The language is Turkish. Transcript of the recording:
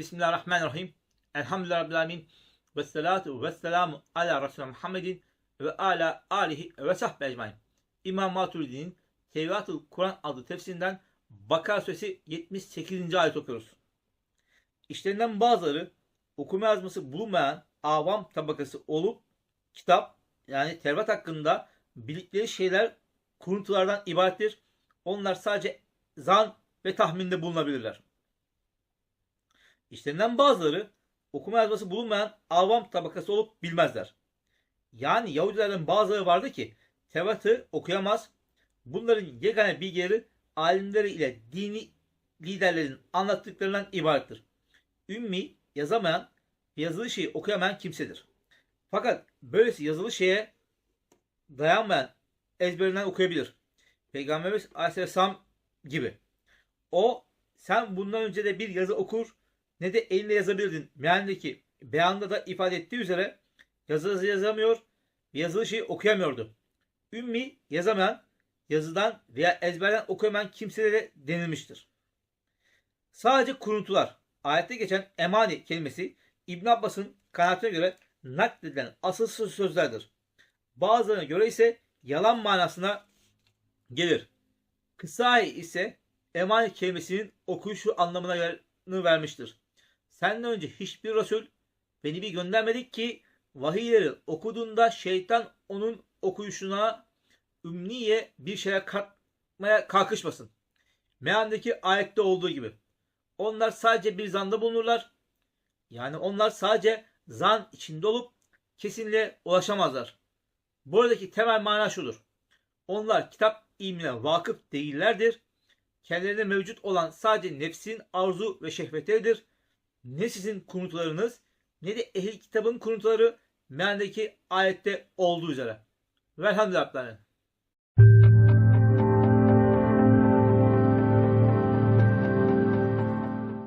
Bismillahirrahmanirrahim. Elhamdülillahi Rabbil. Ve salatu ve selamu ala Resulü Muhammedin ve ala alihi ve sahbihi ecmain. İmam Maturidi'nin Tevratül Kur'an adlı tefsirinden Bakara Suresi 78. ayet okuyoruz. İşlerinden bazıları okuma yazması bulunmayan avam tabakası olup kitap yani Tevrat hakkında bildikleri şeyler kuruntulardan ibarettir. Onlar sadece zan ve tahminde bulunabilirler. İşlerinden bazıları okuma yazması bulunmayan avam tabakası olup bilmezler. Yani Yahudilerden bazıları vardı ki Tevrat'ı okuyamaz. Bunların yegane bilgileri alimleri ile dini liderlerin anlattıklarından ibarettir. Ümmi yazamayan yazılı şeyi okuyamayan kimsedir. Fakat böylesi yazılı şeye dayanmayan ezberinden okuyabilir. Peygamberimiz Aleyhisselam gibi. O sen bundan önce de bir yazı okur ne de elinle yazabilirdin. Mealindeki beyanda da ifade ettiği üzere yazı yazamıyor ve yazılı şeyi okuyamıyordu. Ümmi yazamayan, yazıdan veya ezberden okuyamayan kimselere denilmiştir. Sadece kuruntular. Ayette geçen emani kelimesi İbn Abbas'ın kanaatine göre nakledilen asılsız sözlerdir. Bazılarına göre ise yalan manasına gelir. Kısai ise emani kelimesinin okuyuşu anlamına vermiştir. Senden önce hiçbir Resul beni bir göndermedik ki vahiyleri okuduğunda şeytan onun okuyuşuna ümniye bir şeye katmaya kalkışmasın. Meandaki ayette olduğu gibi. Onlar sadece bir zanda bulunurlar. Yani onlar sadece zan içinde olup kesinliğe ulaşamazlar. Buradaki temel mana şudur. Onlar kitap ilmine vakıf değillerdir. Kendilerine mevcut olan sadece nefsin arzu ve şehvetleridir. Ne sizin kuruntularınız ne de ehli kitabın kuruntuları mealdeki ayette olduğu üzere. Velhamdülillah.